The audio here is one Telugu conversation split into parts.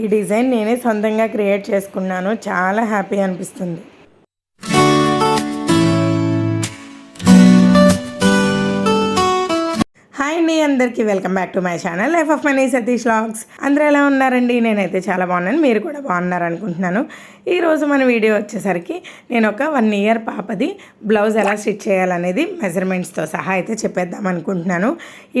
ఈ డిజైన్ నేనే సొంతంగా క్రియేట్ చేసుకున్నాను. చాలా హ్యాపీ అనిపిస్తుంది. అండి అందరికీ welcome back to my channel life of money Satish logs అందరూ ఎలా ఉన్నారండి? నేనైతే చాలా బాగున్నాను మీరు కూడా బాగున్నారు అనుకుంటున్నాను ఈరోజు మన వీడియో వచ్చేసరికి నేను ఒక వన్ ఇయర్ పాపది బ్లౌజ్ ఎలా స్టిచ్ చేయాలనేది మెజర్మెంట్స్తో సహా అయితే చెప్పేద్దాం అనుకుంటున్నాను.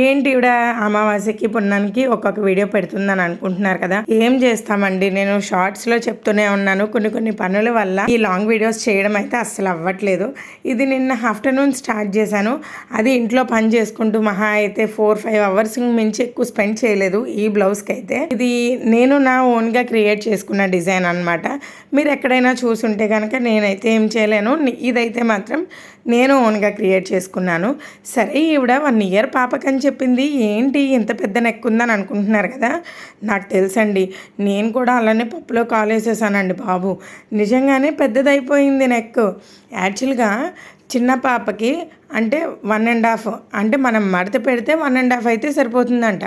ఏంటి ఇవిడ అమావాస్యకి పున్నానికి ఒక్కొక్క వీడియో పెడుతుందని అనుకుంటున్నారు కదా? ఏం చేస్తామండి? నేను షార్ట్స్లో చెప్తూనే ఉన్నాను కొన్ని కొన్ని పనుల వల్ల ఈ లాంగ్ వీడియోస్ చేయడం అయితే అస్సలు అవ్వట్లేదు. ఇది నిన్న ఆఫ్టర్నూన్ స్టార్ట్ చేశాను. అది ఇంట్లో పని చేసుకుంటూ మహా అయితే ఫోర్ ఫైవ్ అవర్స్ మించి ఎక్కువ స్పెండ్ చేయలేదు ఈ బ్లౌజ్కి అయితే ఇది నేను నా ఓన్గా క్రియేట్ చేసుకున్న డిజైన్ అన్నమాట. మీరు ఎక్కడైనా చూసుంటే కనుక నేనైతే ఏం చేయలేను. ఇదైతే మాత్రం నేను ఓన్గా క్రియేట్ చేసుకున్నాను. సరే ఈవిడ వన్ ఇయర్ పాపకని చెప్పింది. ఏంటి ఇంత పెద్ద నెక్ ఉందని అనుకుంటున్నారు కదా? నాకు తెలుసండి. నేను కూడా అలానే పప్పులో కాలేసేసానండి బాబు. నిజంగానే పెద్దదైపోయింది నెక్. యాక్చువల్గా చిన్న పాపకి అంటే వన్ అండ్ హాఫ్ అంటే మనం మడత పెడితే వన్ అండ్ హాఫ్ అయితే సరిపోతుందంట.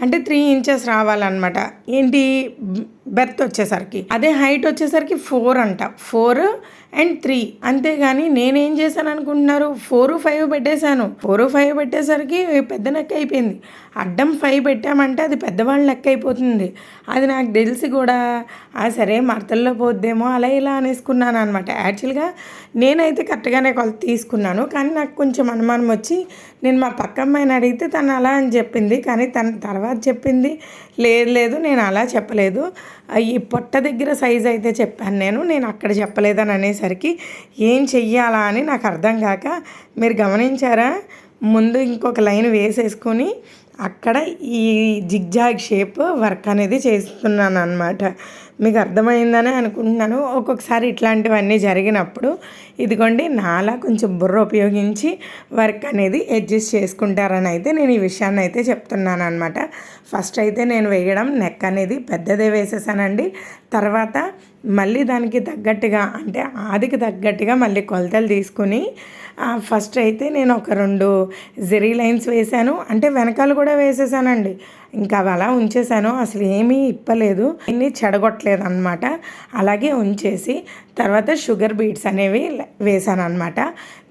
అంటే త్రీ ఇంచెస్ రావాలన్నమాట. ఏంటి? బెర్త్ వచ్చేసరికి. అదే హైట్ వచ్చేసరికి ఫోర్ అంట. Four and three. అంతేగాని నేనేం చేశాను అనుకుంటున్నారు ఫోర్ ఫైవ్ పెట్టేశాను. ఫోర్ ఫైవ్ పెట్టేసరికి పెద్ద నెక్క అయిపోయింది. అడ్డం ఫైవ్ పెట్టామంటే అది పెద్దవాళ్ళ లెక్క అయిపోతుంది. అది నాకు తెలిసి కూడా ఆ సరే మడతల్లో పోద్దేమో అలా ఇలా అనేసుకున్నాను అనమాట యాక్చువల్గా నేనైతే కరెక్ట్గానే కొలత తీసుకున్నాను. కానీ నాకు కొంచెం అనుమానం వచ్చి నేను మా పక్క అమ్మాయిని అడిగితే తను అలా అని చెప్పింది కానీ తన తర్వాత చెప్పింది లేదు లేదు నేను అలా చెప్పలేదు. ఈ పొట్ట దగ్గర సైజ్ అయితే చెప్పాను నేను నేను అక్కడ చెప్పలేదని అనేసరికి ఏం చెయ్యాలా అని నాకు అర్థం కాక మీరు గమనించారా? ముందు ఇంకొక లైన్ వేసేసుకొని అక్కడ ఈ జిగ్జాగ్ షేప్ వర్క్ అనేది చేస్తున్నాను అనమాట మీకు అర్థమైందని అనుకుంటున్నాను. ఒక్కొక్కసారి ఇట్లాంటివన్నీ జరిగినప్పుడు ఇదిగోండి నాలా కొంచెం బుర్ర ఉపయోగించి వర్క్ అనేది అడ్జస్ట్ చేసుకుంటారని అయితే నేను ఈ విషయాన్ని అయితే చెప్తున్నాను అనమాట ఫస్ట్ అయితే నేను వేయడం నెక్ అనేది పెద్దదే వేసేసానండి. తర్వాత మళ్ళీ దానికి తగ్గట్టుగా అంటే ఆదికి తగ్గట్టుగా మళ్ళీ కొలతలు తీసుకుని ఫస్ట్ అయితే నేను ఒక రెండు జెరీ లైన్స్ వేశాను అంటే వెనకాల కూడా వేసేసానండి. ఇంకా అవి అలా ఉంచేసాను అసలు ఏమీ ఇప్పలేదు. ఇన్ని చెడగొట్టలేదు అనమాట అలాగే ఉంచేసి తర్వాత షుగర్ బీట్స్ అనేవి వేసాను అనమాట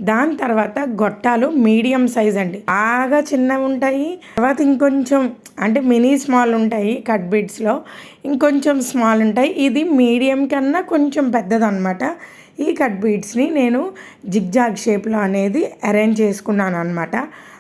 దాని తర్వాత గొట్టాలు మీడియం సైజ్ అండి. బాగా చిన్నవి ఉంటాయి. తర్వాత ఇంకొంచెం అంటే మినీ స్మాల్ ఉంటాయి కట్ బీట్స్లో. ఇంకొంచెం స్మాల్ ఉంటాయి. ఇది మీడియం కన్నా కొంచెం పెద్దదన్నమాట. ఈ కట్ బీడ్స్ని నేను జిగ్జాగ్ షేప్లో అనేది అరేంజ్ చేసుకున్నాను అనమాట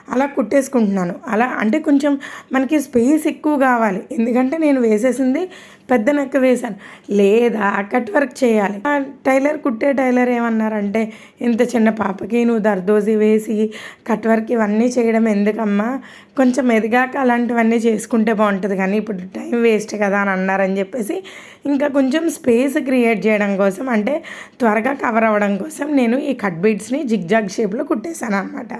అలా కుట్టేసుకుంటున్నాను. అలా అంటే కొంచెం మనకి స్పేస్ ఎక్కువ కావాలి. ఎందుకంటే నేను వేసేసింది పెద్ద నెక్క వేశాను. లేదా కట్ వర్క్ చేయాలి. ఆ టైలర్ కుట్టే టైలర్ ఏమన్నారంటే ఇంత చిన్న పాపకి నువ్వు దర్దోజీ వేసి కట్ వర్క్ ఇవన్నీ చేయడం ఎందుకమ్మా? కొంచెం ఎదిగాక అలాంటివన్నీ చేసుకుంటే బాగుంటుంది కానీ ఇప్పుడు టైం వేస్ట్ కదా అని అన్నారని చెప్పేసి ఇంకా కొంచెం స్పేస్ క్రియేట్ చేయడం కోసం అంటే త్వరగా కవర్ అవ్వడం కోసం నేను ఈ కట్ బీడ్స్ని జిగ్జాగ్ షేప్లో కుట్టేశాను అనమాట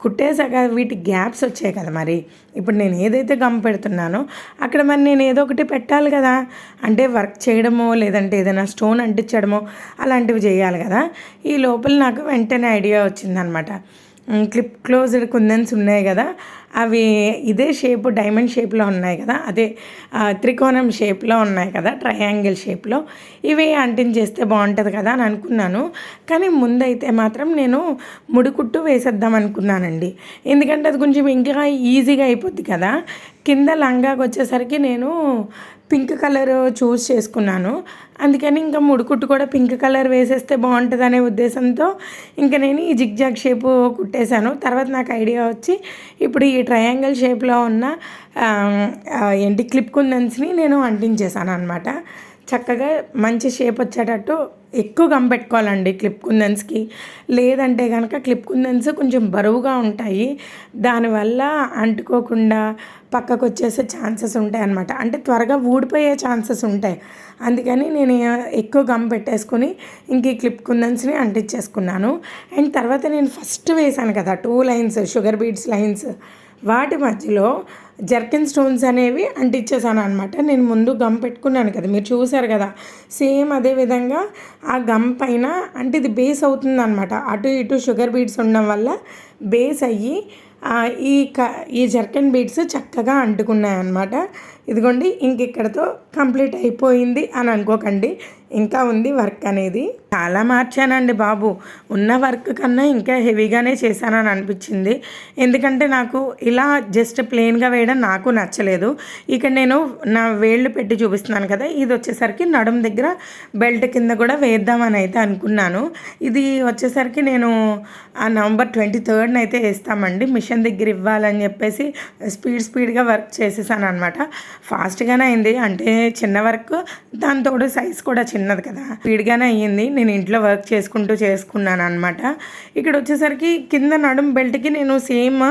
కుట్టేశాక వీటి గ్యాప్స్ వచ్చాయి కదా మరి. ఇప్పుడు నేను ఏదైతే గమ్ పెడుతున్నానో అక్కడ మరి నేను ఏదో ఒకటి పెట్టాలి కదా. అంటే వర్క్ చేయడమో లేదంటే ఏదైనా స్టోన్ అంటించడమో అలాంటివి చేయాలి కదా. ఈ లోపల నాకు వెంటనే ఐడియా వచ్చిందనమాట. క్లిప్ క్లోజ్డ్ కుందన్స్ ఉన్నాయి కదా అవి ఇదే షేప్ డైమండ్ షేప్లో ఉన్నాయి కదా అదే త్రికోణం షేప్లో ఉన్నాయి కదా ట్రయాంగిల్ షేప్లో. ఇవి అంటించేస్తే బాగుంటుంది కదా అని అనుకున్నాను. కానీ ముందైతే మాత్రం నేను ముడికుట్టు వేసేద్దాం అనుకున్నానండి. ఎందుకంటే అది కొంచెం ఇంకా ఈజీగా అయిపోద్ది కదా. కింద లంగాకి వచ్చేసరికి నేను పింక్ కలర్ చూస్ చేసుకున్నాను. అందుకని ఇంకా ముడుకుట్టు కూడా పింక్ కలర్ వేసేస్తే బాగుంటుంది అనే ఉద్దేశంతో ఇంకా నేను ఈ జిగ్జాగ్ షేపు కుట్టేశాను. తర్వాత నాకు ఐడియా వచ్చి ఇప్పుడు ఈ ట్రయాంగిల్ షేప్లో ఉన్న ఏంటి క్లిప్ కుందన్స్ని నేను అంటించేశాను అనమాట చక్కగా మంచి షేప్ వచ్చేటట్టు ఎక్కువ గమ్ పెట్టుకోవాలండి క్లిప్ కుందన్స్కి. లేదంటే కనుక క్లిప్ కుందన్స్ కొంచెం బరువుగా ఉంటాయి. దానివల్ల అంటుకోకుండా పక్కకు వచ్చేసే ఛాన్సెస్ ఉంటాయి అన్నమాట అంటే త్వరగా ఊడిపోయే ఛాన్సెస్ ఉంటాయి. అందుకని నేను ఎక్కువ గమ్ పెట్టేసుకుని ఇంక ఈ క్లిప్ కుందన్స్ని అంటించేసుకున్నాను. అండ్ తర్వాత నేను ఫస్ట్ వేశాను కదా two lines sugar beads lines. వాటి మధ్యలో జర్కిన్ స్టోన్స్ అనేవి అంటించేసాను అనమాట నేను ముందు గమ్ పెట్టుకున్నాను కదా మీరు చూసారు కదా. సేమ్ అదే విధంగా ఆ గమ్ పైన అంటే ఇది బేస్ అవుతుంది అనమాట అటు ఇటు షుగర్ బీడ్స్ ఉండడం వల్ల బేస్ అయ్యి ఈ క ఈ జర్కన్ బీడ్స్ చక్కగా అంటుకున్నాయి అనమాట ఇదిగోండి ఇంక ఇక్కడతో కంప్లీట్ అయిపోయింది అని అనుకోకండి. ఇంకా ఉంది వర్క్ అనేది. చాలా మార్చానండి బాబు. ఉన్న వర్క్ కన్నా ఇంకా హెవీగానే చేశానని అనిపించింది. ఎందుకంటే నాకు ఇలా జస్ట్ ప్లెయిన్గా వేయడం నాకు నచ్చలేదు. ఇక్కడ నేను నా వేళ్ళు పెట్టి చూపిస్తున్నాను కదా ఇది వచ్చేసరికి నడుం దగ్గర బెల్ట్ కింద కూడా వేద్దామని అయితే అనుకున్నాను. ఇది వచ్చేసరికి నేను ఆ నవంబర్ ట్వంటీ థర్డ్న అయితే వేస్తామండి. మిషన్ దగ్గర ఇవ్వాలని చెప్పేసి స్పీడ్ స్పీడ్గా వర్క్ చేసేసాను అనమాట ఫాస్ట్గానే అయింది. అంటే చిన్న వర్క్ దాంతో సైజ్ కూడా చిన్నది కదా. స్పీడ్గానే అయ్యింది. నేను ఇంట్లో వర్క్ చేసుకుంటూ చేసుకున్నాను అనమాట ఇక్కడ వచ్చేసరికి కింద నడుం బెల్ట్కి నేను సేమ్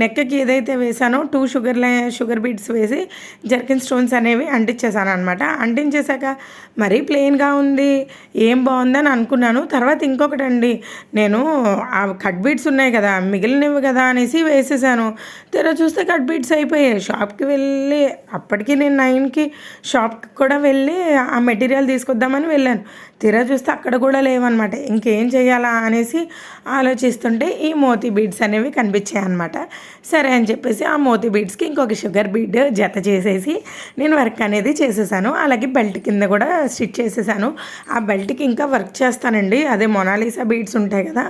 నెక్కకి ఏదైతే వేసానో టూ షుగర్ లై షుగర్ బీట్స్ వేసి జర్కిన్ స్టోన్స్ అనేవి అంటించేసాను అనమాట అంటించేశాక మరీ ప్లెయిన్గా ఉంది ఏం బాగుందని అనుకున్నాను. తర్వాత ఇంకొకటి అండి నేను ఆ కట్ బీట్స్ ఉన్నాయి కదా మిగిలినవి కదా అనేసి వేసేసాను. తెర చూస్తే కట్ బీట్స్ అయిపోయాయి. షాప్కి వెళ్ళి అప్పటికి నేను నైన్కి షాప్కి కూడా వెళ్ళి ఆ మెటీరియల్ తీసుకొద్దామని వెళ్ళాను. తీరా చూస్తే అక్కడ కూడా లేవన్నమాట. ఇంకేం చేయాలా అనేసి ఆలోచిస్తుంటే ఈ మోతీ బీడ్స్ అనేవి కనిపించాయి అనమాట సరే అని చెప్పేసి ఆ మోతీ బీడ్స్కి ఇంకొక షుగర్ బీడ్ జత చేసేసి నేను వర్క్ అనేది చేసేసాను. అలాగే బెల్ట్ కింద కూడా స్టిచ్ చేసేసాను. ఆ బెల్ట్కి ఇంకా వర్క్ చేస్తానండి. అదే మొనాలిసా బీడ్స్ ఉంటాయి కదా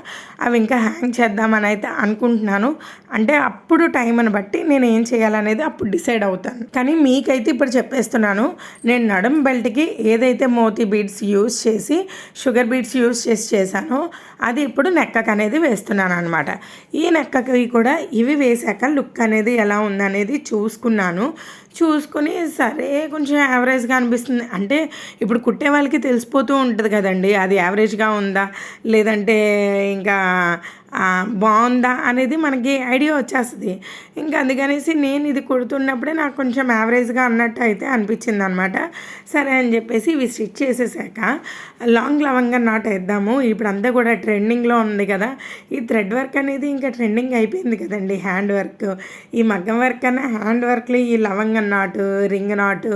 అవి ఇంకా హ్యాంగ్ చేద్దామని అయితే అనుకుంటున్నాను. అంటే అప్పుడు టైంని బట్టి నేను ఏం చేయాలనేది అప్పుడు డిసైడ్ అవుతాను. కానీ మీకైతే ఇప్పుడు చెప్పేస్తున్నాను నేను నడుం బెల్ట్కి ఏదైతే మోతీ బీడ్స్ యూస్ చేసి షుగర్ బీడ్స్ యూస్ చేసి చేశానో అది ఇప్పుడు నెక్కకు అనేది వేస్తున్నాను అనమాట ఈ నెక్కకి కూడా ఇవి వేసాక లుక్ అనేది ఎలా ఉందనేది చూసుకున్నాను. చూసుకుని సరే కొంచెం యావరేజ్గా అనిపిస్తుంది. అంటే ఇప్పుడు కుట్టే వాళ్ళకి తెలిసిపోతూ ఉంటుంది కదండి. అది యావరేజ్గా ఉందా? లేదంటే ఇంకా బాగుందా అనేది మనకి ఐడియా వచ్చేస్తుంది. ఇంకా అందుకనేసి నేను ఇది కుడుతున్నప్పుడే నాకు కొంచెం యావరేజ్గా అన్నట్టు అయితే అనిపించింది అనమాట సరే అని చెప్పేసి ఇవి స్టిచ్ చేసేసాక లాంగ్ లవంగా నాట్ వేద్దాము. ఇప్పుడు అంతా కూడా ట్రెండింగ్లో ఉంది కదా. ఈ థ్రెడ్ వర్క్ అనేది ఇంకా ట్రెండింగ్ అయిపోయింది కదండి. హ్యాండ్ వర్క్ ఈ మగ్గం వర్క్ అనే హ్యాండ్ వర్క్లు ఈ లవంగం నాటు రింగ్ నాటు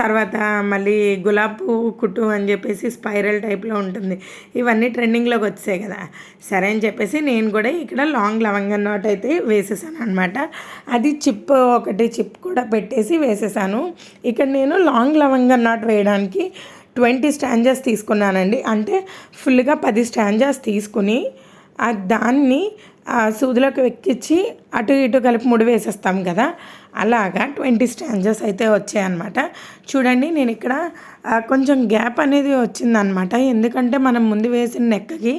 తర్వాత మళ్ళీ గులాబ్ పువ్వు కుట్టు అని చెప్పేసి స్పైరల్ టైప్లో ఉంటుంది. ఇవన్నీ ట్రెండింగ్లోకి వచ్చాయి కదా. సరే అని చెప్పేసి నేను నేను కూడా ఇక్కడ లాంగ్ లవంగా నాట్ అయితే వేసేసాను అనమాట అది చిప్ ఒకటి చిప్ కూడా పెట్టేసి వేసేసాను. ఇక్కడ నేను లాంగ్ లవంగా నాట్ వేయడానికి ట్వంటీ స్టాంజర్స్ తీసుకున్నానండి. అంటే ఫుల్గా పది స్టాంజర్స్ తీసుకుని దాన్ని సూదిలోకి వెక్కించి అటు ఇటు కలిపి ముడి వేసేస్తాం కదా. అలాగా ట్వంటీ స్టాంజర్స్ అయితే వచ్చాయన్నమాట. చూడండి నేను ఇక్కడ కొంచెం గ్యాప్ అనేది వచ్చిందనమాట ఎందుకంటే మనం ముందు వేసిన నెక్కకి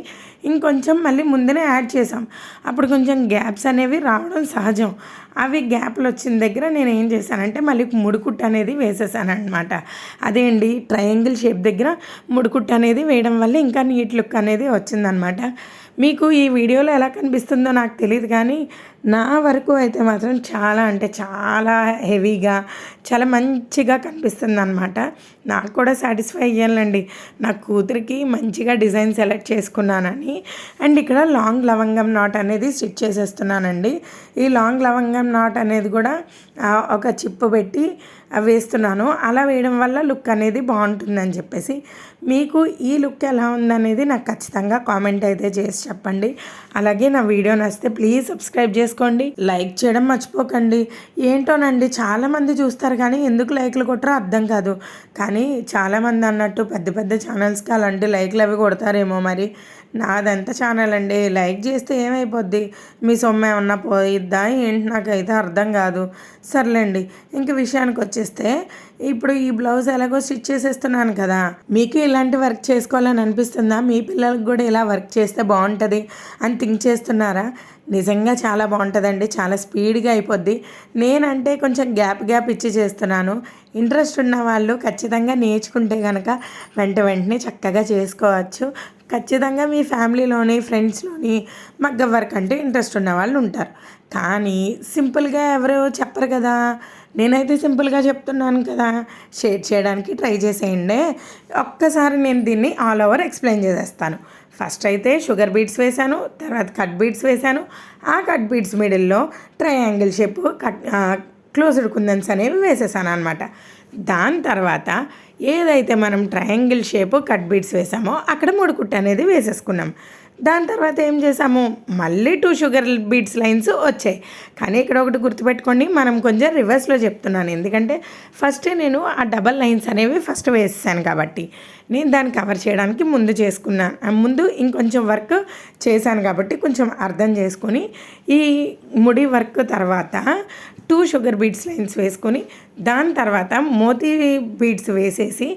ఇంకొంచెం మళ్ళీ ముందునే యాడ్ చేసాం. అప్పుడు కొంచెం గ్యాప్స్ అనేవి రావడం సహజం. అవి గ్యాప్లు వచ్చిన దగ్గర నేను ఏం చేశానంటే మళ్ళీ ముడుకుట్టు అనేది వేసేసానమాట అనమాట అదే అండి ట్రయాంగిల్ షేప్ దగ్గర ముడుకుట్టు అనేది వేయడం వల్ల ఇంకా నీట్ లుక్ అనేది వచ్చిందనమాట మీకు ఈ వీడియోలో ఎలా కనిపిస్తుందో నాకు తెలియదు కానీ నా వరకు అయితే మాత్రం చాలా అంటే చాలా హెవీగా చాలా మంచిగా కనిపిస్తుంది అనమాట నాకు కూడా సాటిస్ఫై అయ్యానండి నా కూతురికి మంచిగా డిజైన్ సెలెక్ట్ చేసుకున్నానని. అండ్ ఇక్కడ లాంగ్ లవంగం నాట్ అనేది స్టిచ్ చేసేస్తున్నానండి. ఈ లాంగ్ లవంగం నాట్ అనేది కూడా ఒక చిప్పు పెట్టి వేస్తున్నాను. అలా వేయడం వల్ల లుక్ అనేది బాగుంటుందని చెప్పేసి. మీకు ఈ లుక్ ఎలా ఉందనేది నాకు ఖచ్చితంగా కామెంట్ అయితే చేసి చెప్పండి. అలాగే నా వీడియో నచ్చితే ప్లీజ్ సబ్స్క్రైబ్ చేసుకోండి. లైక్ చేయడం మర్చిపోకండి. ఏంటోనండి చాలామంది చూస్తారు కానీ ఎందుకు లైక్లు కొట్టరో అర్థం కాదు. కానీ చాలామంది అన్నట్టు పెద్ద పెద్ద ఛానల్స్కి అలాంటి లైక్లు అవి కొడతారేమో మరి. నాదంతా ఛానల్ అండి? లైక్ చేస్తే ఏమైపోద్ది? మీ సొమ్మ ఏమన్నా పోయిద్దా? ఏంటి? నాకైతే అర్థం కాదు. సర్లేండి. ఇంక విషయానికి వచ్చేస్తే ఇప్పుడు ఈ బ్లౌజ్ ఎలాగో స్టిచ్ చేసేస్తున్నాను కదా మీకు ఇలాంటి వర్క్ చేసుకోవాలని అనిపిస్తుందా? మీ పిల్లలకు కూడా ఇలా వర్క్ చేస్తే బాగుంటుంది అని థింక్ చేస్తున్నారా? నిజంగా చాలా బాగుంటుందండి చాలా స్పీడ్గా అయిపోద్ది. నేనంటే కొంచెం గ్యాప్ గ్యాప్ ఇచ్చి చేస్తున్నాను. ఇంట్రెస్ట్ ఉన్న వాళ్ళు ఖచ్చితంగా నేర్చుకుంటే కనుక వెంట వెంటనే చక్కగా చేసుకోవచ్చు. ఖచ్చితంగా మీ ఫ్యామిలీలోని ఫ్రెండ్స్లోని మగ్గ వర్క్ అంటే ఇంట్రెస్ట్ ఉన్న వాళ్ళు ఉంటారు. కానీ సింపుల్గా ఎవరు చెప్పరు కదా. నేనైతే సింపుల్గా చెప్తున్నాను కదా. షేర్ చేయడానికి ట్రై చేసేయండి. ఒక్కసారి నేను దీన్ని ఆల్ ఓవర్ ఎక్స్ప్లెయిన్ చేసేస్తాను. ఫస్ట్ అయితే షుగర్ బీట్స్ వేశాను తర్వాత కట్ బీట్స్ వేశాను. ఆ కట్ బీట్స్ మిడిల్లో triangle shape cut closed kundans అనేవి వేసేసాను అనమాట దాని తర్వాత ఏదైతే మనం ట్రయాంగిల్ షేప్ కట్ బీట్స్ వేసామో అక్కడ ముడుకుట్టు అనేది వేసేసుకున్నాం. దాని తర్వాత ఏం చేసాము? మళ్ళీ టూ షుగర్ బీట్స్ లైన్స్ వచ్చాయి. కానీ ఇక్కడ ఒకటి గుర్తుపెట్టుకోండి మనం కొంచెం రివర్స్లో చెప్తున్నాను. ఎందుకంటే ఫస్ట్ నేను ఆ డబల్ లైన్స్ అనేవి ఫస్ట్ వేసేసాను కాబట్టి. నేను దాన్ని కవర్ చేయడానికి ముందు చేసుకున్నాను ముందు ఇంకొంచెం వర్క్ చేశాను కాబట్టి కొంచెం అర్థం చేసుకొని ఈ ముడి వర్క్ తర్వాత టూ షుగర్ బీడ్స్ లైన్స్ వేసుకొని దాని తర్వాత మోతీ బీడ్స్ వేసేసి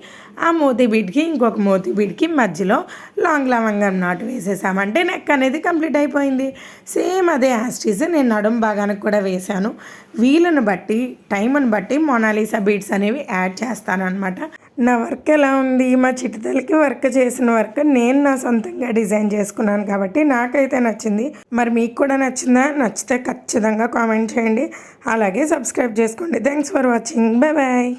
ఆ మోతీ బీడ్కి ఇంకొక మోతీ బీడ్కి మధ్యలో లాంగ్ లవంగం నాటు వేసేసామంటే నెక్ అనేది కంప్లీట్ అయిపోయింది. సేమ్ అదే యాస్టీజ్ నేను నడుం భాగానికి కూడా వేశాను. వీలును బట్టి టైంను బట్టి మొనాలిసా బీడ్స్ అనేవి యాడ్ చేస్తాను అనమాట నా వర్క్ ఎలా ఉంది? మా చిటితలకి వర్క్ చేసిన వర్క్ నేను నా సొంతంగా డిజైన్ చేసుకున్నాను కాబట్టి నాకైతే నచ్చింది. మరి మీకు కూడా నచ్చిందా? నచ్చితే ఖచ్చితంగా కామెంట్ చేయండి. అలాగే సబ్స్క్రైబ్ చేసుకోండి. Thanks for watching. Bye bye.